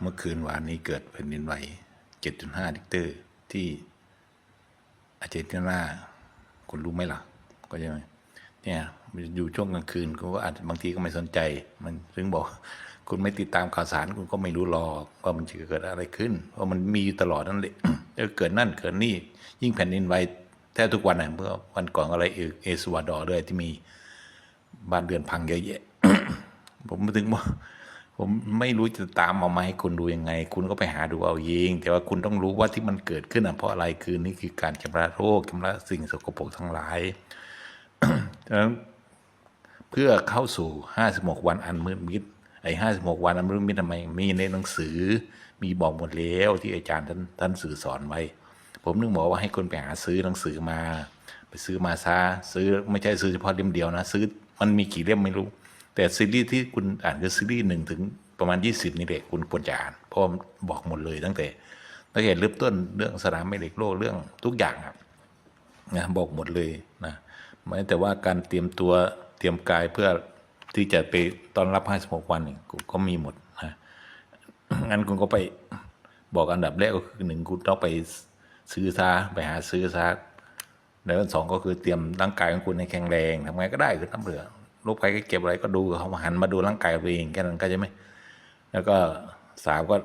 เมื่อคืนวานนี้เกิดแผ่นดินไหว 7.5ลิกเตอร์ที่อาร์เจนตินาคุณรู้ไหมล่ะ ก็ใช่ไหมเนี่ยอยู่ช่วงกลางคืนคุณก็อาจบางทีก็ไม่สนใจ มันถึงบอก คุณไม่ติดตามข่าวสารคุณก็ไม่รู้หรอกว่ามันจะเกิดอะไรขึ้นเพราะมันมีอยู่ตลอดนั่นแหละเกิดนั่นเกิดนี่ยิ่งแผ่นดินไหวแทบทุกวันนะเมื่อวันก่อนอะไรเอเอสวาดอร์ด้วยที่มีบ้านเรือนพังเยอะแยะผมถึงว่า ผมไม่รู้จะตามเอามาให้คุณดูยังไง คุณก็ไปหาดูเอาเองแต่ว่าคุณต้องรู้ว่าที่มันเกิดขึ้นอะเพราะอะไรคือนี่คือการชำระโรคชำระสิ่งสกปรกทั้งหลายดังนั้นเพื่อเข้าสู่56วันอันมืดมิดไอ้56วันอันมืดมิดทำไมมีในหนังสือ มีบอกหมดแล้วที่อาจารย์ท่านท่านสื่อสอนไว้ ผมนึกบอกว่าให้คนไปหาซื้อหนังสือมา ไปซื้อมาซะซื้อไม่ใช่ซื้อเฉพาะเล่มเดียวนะ ซื้อมันมีกี่เล่มไม่รู้ แต่ซีรีส์ที่คุณอ่านคือซีรีส์หนึ่งถึงประมาณ 20 นี่แหละคุณควรจะอ่านเพราะบอกหมดเลยตั้งแต่ตั้งแต่เริ่มต้นเรื่องสนามแม่เหล็กโลกเรื่องทุกอย่างครับนะบอกหมดเลยนะหมายแต่ว่าการเตรียมตัวเตรียมกายเพื่อที่จะไปตอนรับ 56 วันก็มีหมดนะงั้นคุณก็ไปบอกอันดับแรกก็คือหนึ่งคุณต้องไปซื้อซาไปหาซื้อซาแล้วสองก็คือเตรียมร่างกายของคุณให้แข็งแรงทำไงก็ได้คือน้ำเหลื อโรคภัยก็เก็บอะไรก็ดูเขามาหันมาดูร่างกายตัวเองแค่นั้นก็จะไหมแล้วก็สามก็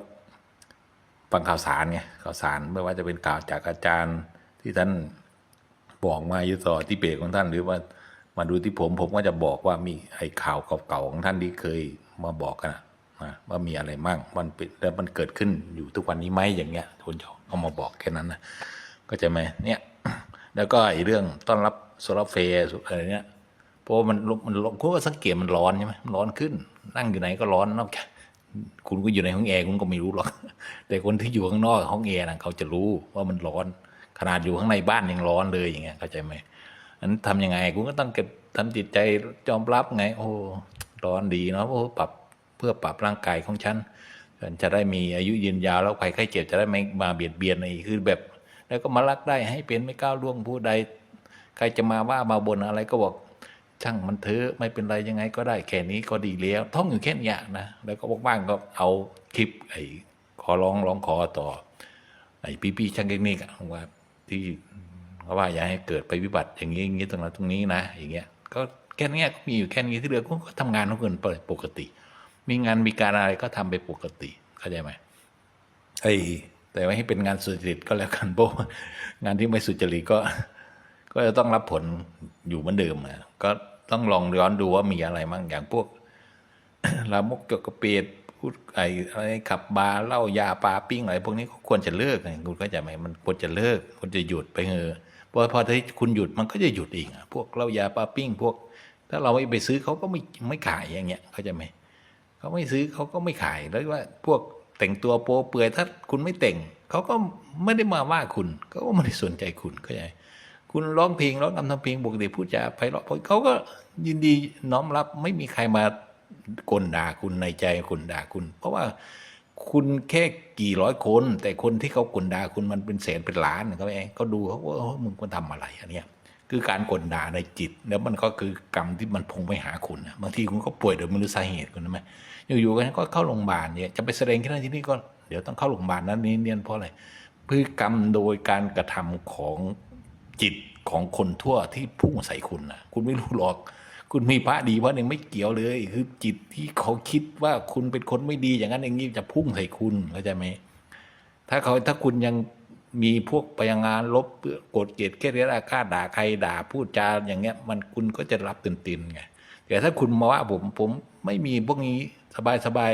ฟังข่าวสารไงข่าวสารไม่ว่าจะเป็นข่าวจากอาจารย์ที่ท่านบอกมาอยู่ต่อที่เพจของท่าน หรือว่ามาดูที่ผมผมก็จะบอกว่ามีไอ้ข่าวเก่าๆของท่านที่เคยมาบอกกันนะว่ามีอะไรมั่งมันเป็นแล้วมันเกิดขึ้นอยู่ทุกวันนี้ไหมอย่างเงี้ยทุนจะเอามาบอกแค่นั้นนะก็จะไหมเนี่ย แล้วก็ไอ้เรื่องต้อนรับโซลาร์เฟย์อะไรเนี้ย เพราะมันมันคุณก็สังเกตมันร้อนใช่ไหมมันร้อนขึ้น นั่งอยู่ไหนก็ร้อนนอกจากคุณก็อยู่ในห้องแอร์คุณก็ไม่รู้หรอก แต่คนที่อยู่ข้างนอกห้องแอร์นะเขาจะรู้ว่ามันร้อน ขนาดอยู่ข้างในบ้านยังร้อนเลยอย่างเงี้ยเข้าใจไหมอันนั้นทำยังไงคุณก็ต้องเก็บทำจิตใจยอมรับไง โอ้ร้อนดีเนาะโอ้ปรับเพื่อปรับร่างกายของฉันฉันจะได้มีอายุยืนยาวแล้วใครไข้เจ็บจะได้ไม่มาเบียดเบียนอะไรคือแบบ แล้วก็มารักได้ให้เป็นไม่ก้าวล่วงผู้ใด ใครจะมาว่ามาบนอะไรก็บอก ช่างมันเถอะไม่เป็นไรยังไงก็ได้แค่นี้ก็ดีแล้ว ท่องอยู่แค่นี้นะแล้วก็บ้างก็เอาคลิปไอ้ขอร้องร้องขอต่อ ไอ้พี่ๆช่างเทคนิคว่าที่เขาว่าอย่าให้เกิดไปวิบัติอย่างนี้อย่างนี้ตรงนั้นตรงนี้นะ อย่างเงี้ยก็แค่นี้ก็มีอยู่แค่นี้ที่เหลือก็ทำงานของคนปกติ มีงานมีการอะไรก็ทำไปปกติเข้าใจไหมไอ้แต่ไม่ให้เป็นงานสุจริตก็แล้วกันเพราะว่างานที่ไม่สุจริตก็ ก็จะต้องรับผลอยู่เหมือนเดิมนะก็ ต้องลองย้อนดูว่ามีอะไรมั่งอย่างพวกลามกเกี่ยวกับเปรตพูดไอ้อะไรขับบาร์เหล้ายาปลาปิ้งอะไรพวกนี้ก็ควรจะเลิกไงคุณเข้าใจไหมมันควรจะเลิกควรจะหยุดไปเถอะเพราะพอที่คุณหยุดมันก็จะหยุดเองอะพวกเหล้ายาปลาปิ้ง พวก ถ้าเราไม่ไปซื้อเขาก็ไม่ไม่ขายอย่างเงี้ยเข้าใจไหมเขาไม่ซื้อเขาก็ไม่ขายแล้วว่าพวกแต่งตัวโป๊เปลือยถ้าคุณไม่แต่งเขาก็ไม่ได้มาว่าคุณเขาก็ไม่ได้สนใจคุณเข้าใจ คุณร้องเพลงร้องนำทำเพลงปกติพูดจาไพเราะเขาก็ยินดีน้อมรับไม่มีใครมากลด่าคุณในใจคุณด่าคุณ เพราะว่าคุณแค่กี่ร้อยคน แต่คนที่เขากลด่าคุณมันเป็นแสนเป็นล้านเขาเองเขาดูเขาว่ามึงควรทำอะไรอันเนี้ยคือการกลด่าในจิต แล้วมันก็คือกรรมที่มันพงไปหาคุณบางทีคุณก็ป่วยโดยไม่รู้สาเหตุคุณนะไหมอยู่ๆกันก็เข้าโรงพยาบาลเนี่ยจะไปแสดงที่นั่นที่นี่ก็เดี๋ยวต้องเข้าโรงพยาบาลนั้นนี้เนี่ยเพราะอะไรพฤติกรรมโดยการกระทำของ จิตของคนทั่วที่พุ่งใส่คุณนะคุณไม่รู้หรอก คุณมีพระดีพระหนึ่งไม่เกี่ยวเลย คือจิตที่เขาคิดว่าคุณเป็นคนไม่ดีอย่างนั้นอย่างนี้จะพุ่งใส่คุณเข้าใจไหมถ้าเขาถ้าคุณยังมีพวกพยางานลบโกรธเกลียดแค่เรียกอาฆาตด่าใครด่าพูดจาอย่างเงี้ย มันคุณก็จะรับตื่นๆไงแต่ถ้าคุณมาว่าผมผมไม่มีพวกนี้สบายสบาย